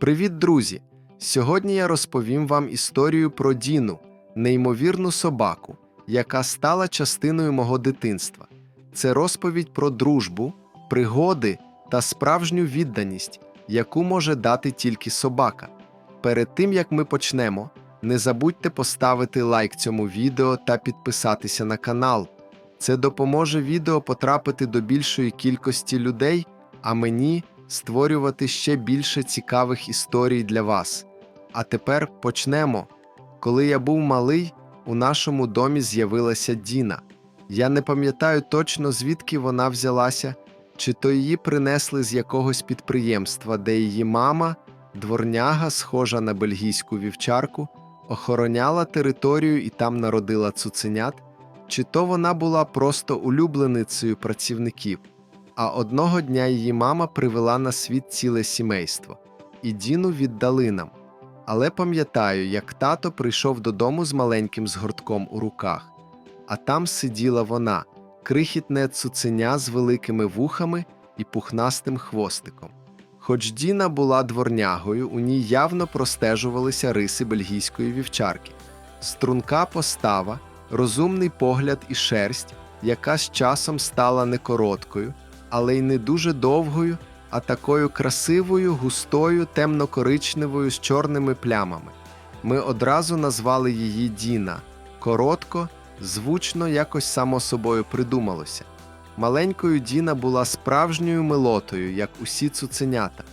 Привіт, друзі! Сьогодні я розповім вам історію про Діну, неймовірну собаку, яка стала частиною мого дитинства. Це розповідь про дружбу, пригоди та справжню відданість, яку може дати тільки собака. Перед тим як ми почнемо, не забудьте поставити лайк цьому відео та підписатися на канал. Це допоможе відео потрапити до більшої кількості людей, а мені створювати ще більше цікавих історій для вас. А тепер почнемо. Коли я був малий, у нашому домі з'явилася Діна. Я не пам'ятаю точно, звідки вона взялася, чи то її принесли з якогось підприємства, де її мама, дворняга, схожа на бельгійську вівчарку, охороняла територію і там народила цуценят, чи то вона була просто улюбленицею працівників. А одного дня її мама привела на світ ціле сімейство, і Діну віддали нам. Але пам'ятаю, як тато прийшов додому з маленьким згортком у руках, а там сиділа вона, крихітне цуценя з великими вухами і пухнастим хвостиком. Хоч Діна була дворнягою, у ній явно простежувалися риси бельгійської вівчарки, струнка постава, розумний погляд і шерсть, яка з часом стала не короткою, але й не дуже довгою, а такою красивою, густою, темно-коричневою з чорними плямами. Ми одразу назвали її Діна. Коротко, звучно, якось само собою придумалося. Маленькою Діна була справжньою милотою, як усі цуценята.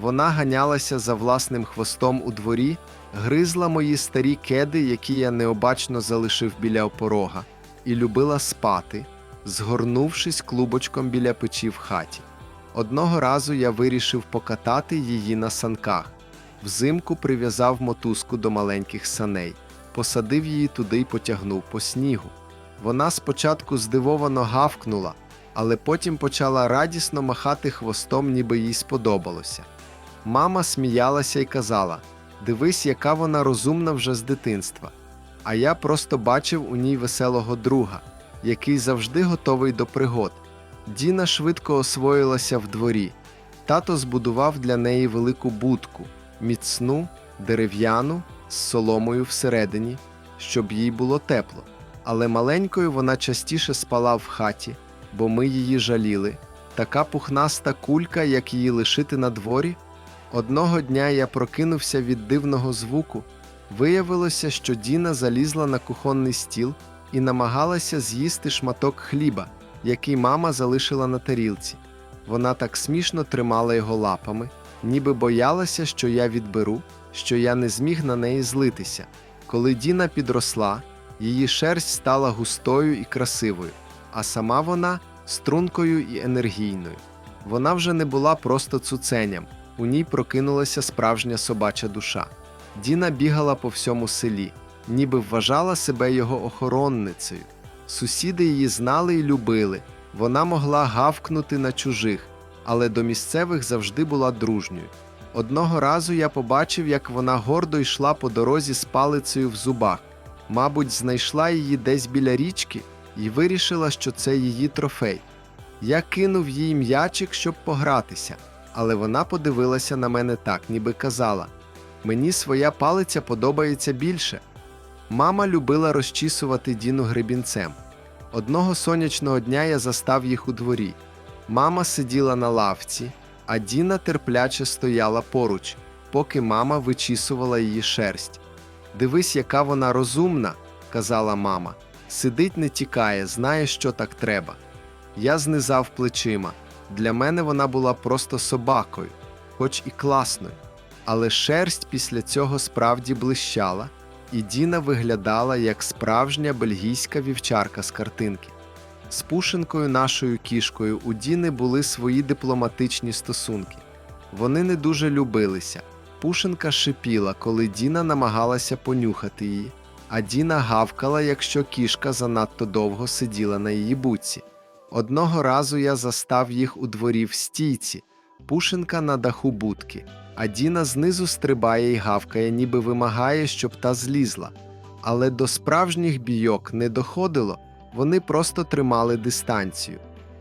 Вона ганялася за власним хвостом у дворі, гризла мої старі кеди, які я необачно залишив біля опорога, і любила спати, згорнувшись клубочком біля печі в хаті. Одного разу я вирішив покатати її на санках. Взимку прив'язав мотузку до маленьких саней, посадив її туди й потягнув по снігу. Вона спочатку здивовано гавкнула, але потім почала радісно махати хвостом, ніби їй сподобалося. Мама сміялася й казала: Дивись, яка вона розумна вже з дитинства. А я просто бачив у ній веселого друга, який завжди готовий до пригод. Діна швидко освоїлася в дворі. Тато збудував для неї велику будку, міцну, дерев'яну, з соломою всередині, щоб їй було тепло. Але маленькою вона частіше спала в хаті, бо ми її жаліли. Така пухнаста кулька, як її лишити на дворі. Одного дня я прокинувся від дивного звуку. Виявилося, що Діна залізла на кухонний стіл і намагалася з'їсти шматок хліба, який мама залишила на тарілці. Вона так смішно тримала його лапами, ніби боялася, що я відберу, що я не зміг на неї злитися. Коли Діна підросла, її шерсть стала густою і красивою, а сама вона стрункою і енергійною. Вона вже не була просто цуценям, у ній прокинулася справжня собача душа. Діна бігала по всьому селі, ніби вважала себе його охоронницею. Сусіди її знали і любили, вона могла гавкнути на чужих, але до місцевих завжди була дружньою. Одного разу я побачив, як вона гордо йшла по дорозі з палицею в зубах. Мабуть, знайшла її десь біля річки і вирішила, що це її трофей. Я кинув їй м'ячик, щоб погратися, але вона подивилася на мене так, ніби казала: мені своя палиця подобається більше. Мама любила розчісувати Діну гребінцем. Одного сонячного дня я застав їх у дворі. Мама сиділа на лавці, а Діна терпляче стояла поруч, поки мама вичісувала її шерсть. Дивись, яка вона розумна, казала мама. Сидить, не тікає, знає, що так треба. Я знизав плечима. Для мене вона була просто собакою, хоч і класною. Але шерсть після цього справді блищала, і Діна виглядала як справжня бельгійська вівчарка з картинки. З пушинкою нашою кішкою у Діни були свої дипломатичні стосунки. Вони не дуже любилися. Пушинка шипіла, коли Діна намагалася понюхати її, а Діна гавкала, якщо кішка занадто довго сиділа на її буці. Одного разу я застав їх у дворі в стійці, пушинка на даху будки, а Діна знизу стрибає й гавкає, ніби вимагає, щоб та злізла. Але до справжніх бійок не доходило, вони просто тримали дистанцію.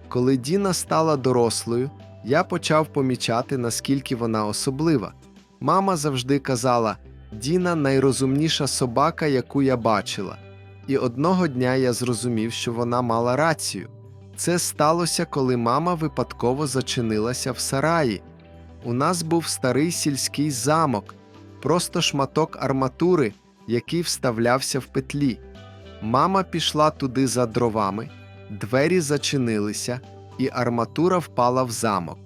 Коли Діна стала дорослою, я почав помічати, наскільки вона особлива. Мама завжди казала: Діна найрозумніша собака, яку я бачила. І одного дня я зрозумів, що вона мала рацію. Це сталося, коли мама випадково зачинилася в сараї. У нас був старий сільський замок, просто шматок арматури, який вставлявся в петлі. Мама пішла туди за дровами, двері зачинилися, і арматура впала в замок.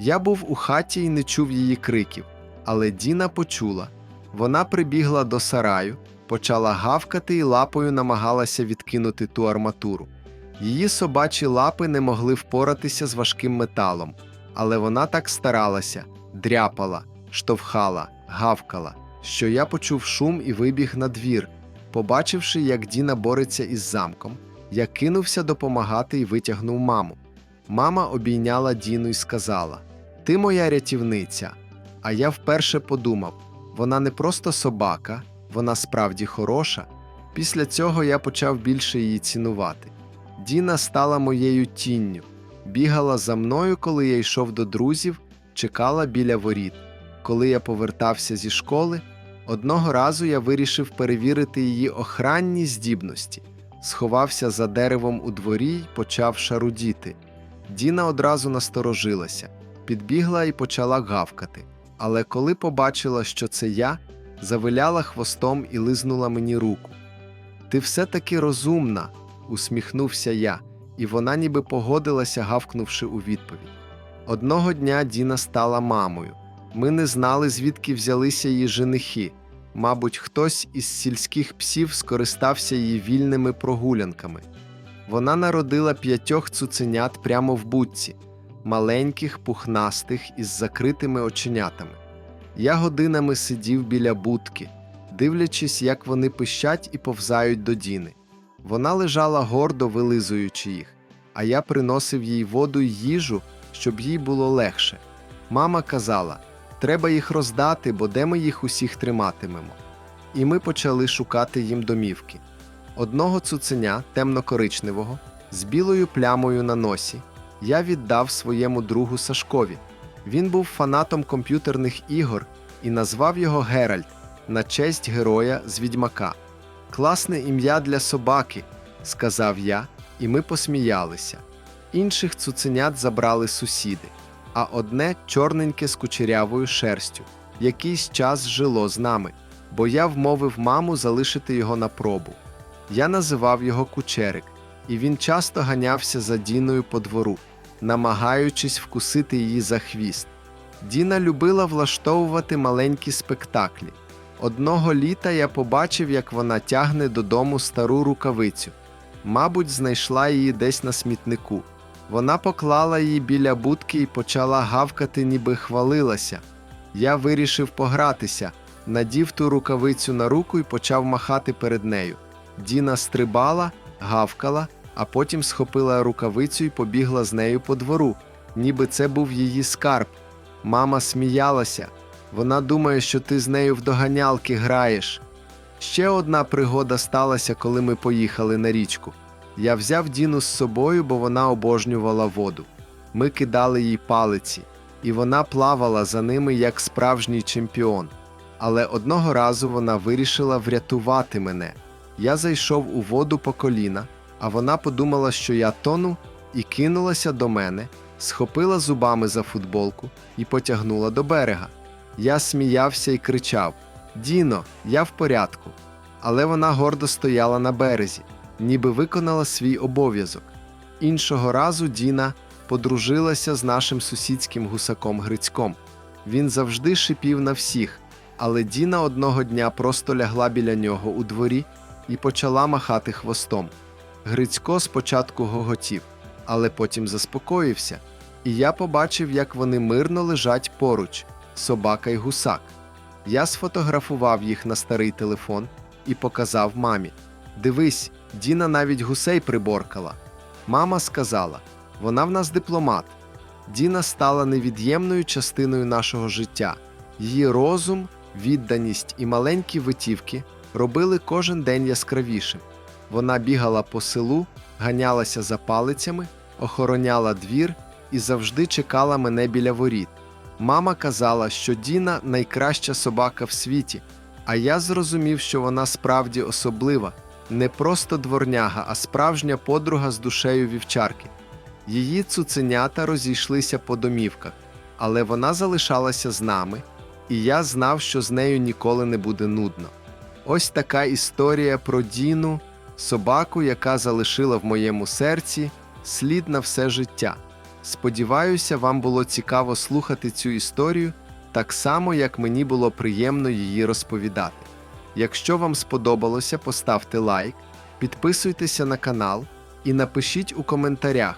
Я був у хаті і не чув її криків, але Діна почула. Вона прибігла до сараю, почала гавкати і лапою намагалася відкинути ту арматуру. Її собачі лапи не могли впоратися з важким металом, але вона так старалася, дряпала, штовхала, гавкала, що я почув шум і вибіг на двір. Побачивши, як Діна бореться із замком, я кинувся допомагати і витягнув маму. Мама обійняла Діну і сказала: Ти моя рятівниця. А я вперше подумав: вона не просто собака, вона справді хороша. Після цього я почав більше її цінувати. Діна стала моєю тінню, бігала за мною, коли я йшов до друзів, чекала біля воріт. Коли я повертався зі школи, одного разу я вирішив перевірити її охранні здібності, сховався за деревом у дворі й почав шарудіти. Діна одразу насторожилася, підбігла і почала гавкати. Але коли побачила, що це я, завиляла хвостом і лизнула мені руку. Ти все таки розумна, усміхнувся я, і вона ніби погодилася, гавкнувши у відповідь. Одного дня Діна стала мамою. Ми не знали, звідки взялися її женихи. Мабуть, хтось із сільських псів скористався її вільними прогулянками. Вона народила п'ятьох цуценят прямо в будці, маленьких, пухнастих із закритими оченятами. Я годинами сидів біля будки, дивлячись, як вони пищать і повзають до Діни. Вона лежала гордо вилизуючи їх, а я приносив їй воду й їжу, щоб їй було легше. Мама казала: треба їх роздати, бо де ми їх усіх триматимемо. І ми почали шукати їм домівки. Одного цуценя темно-коричневого з білою плямою на носі я віддав своєму другу Сашкові. Він був фанатом комп'ютерних ігор і назвав його Геральт на честь героя з відьмака. Класне ім'я для собаки, сказав я, і ми посміялися. Інших цуценят забрали сусіди, а одне чорненьке з кучерявою шерстю. Якийсь час жило з нами, бо я вмовив маму залишити його на пробу. Я називав його кучерик, і він часто ганявся за Діною по двору, намагаючись вкусити її за хвіст. Діна любила влаштовувати маленькі спектаклі. Одного літа я побачив, як вона тягне додому стару рукавицю. Мабуть, знайшла її десь на смітнику. Вона поклала її біля будки і почала гавкати, ніби хвалилася. Я вирішив погратися, надів ту рукавицю на руку і почав махати перед нею. Діна стрибала, гавкала, а потім схопила рукавицю і побігла з нею по двору, ніби це був її скарб. Мама сміялася. Вона думає, що ти з нею в доганялки граєш. Ще одна пригода сталася, коли ми поїхали на річку. Я взяв Діну з собою, бо вона обожнювала воду. Ми кидали їй палиці, і вона плавала за ними як справжній чемпіон. Але одного разу вона вирішила врятувати мене. Я зайшов у воду по коліна, а вона подумала, що я тону, і кинулася до мене, схопила зубами за футболку і потягнула до берега. Я сміявся і кричав: Діно, я в порядку. Але вона гордо стояла на березі, ніби виконала свій обов'язок. Іншого разу Діна подружилася з нашим сусідським гусаком Грицьком. Він завжди шипів на всіх, але Діна одного дня просто лягла біля нього у дворі і почала махати хвостом. Грицько спочатку гоготів, але потім заспокоївся, і я побачив, як вони мирно лежать поруч собака й гусак. Я сфотографував їх на старий телефон і показав мамі. Дивись, Діна навіть гусей приборкала. Мама сказала: вона в нас дипломат. Діна стала невід'ємною частиною нашого життя. Її розум, відданість і маленькі витівки робили кожен день яскравішим. Вона бігала по селу, ганялася за палицями, охороняла двір і завжди чекала мене біля воріт. Мама казала, що Діна найкраща собака в світі, а я зрозумів, що вона справді особлива, не просто дворняга, а справжня подруга з душею вівчарки. Її цуценята розійшлися по домівках, але вона залишалася з нами, і я знав, що з нею ніколи не буде нудно. Ось така історія про Діну, собаку, яка залишила в моєму серці слід на все життя. Сподіваюся, вам було цікаво слухати цю історію так само, як мені було приємно її розповідати. Якщо вам сподобалося, поставте лайк, підписуйтеся на канал і напишіть у коментарях,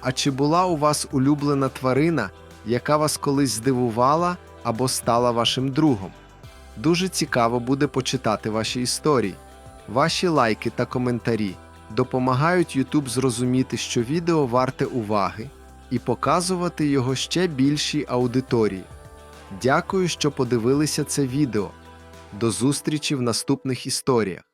а чи була у вас улюблена тварина, яка вас колись здивувала або стала вашим другом? Дуже цікаво буде почитати ваші історії. Ваші лайки та коментарі допомагають YouTube зрозуміти, що відео варте уваги і показувати його ще більшій аудиторії. Дякую, що подивилися це відео. До зустрічі в наступних історіях.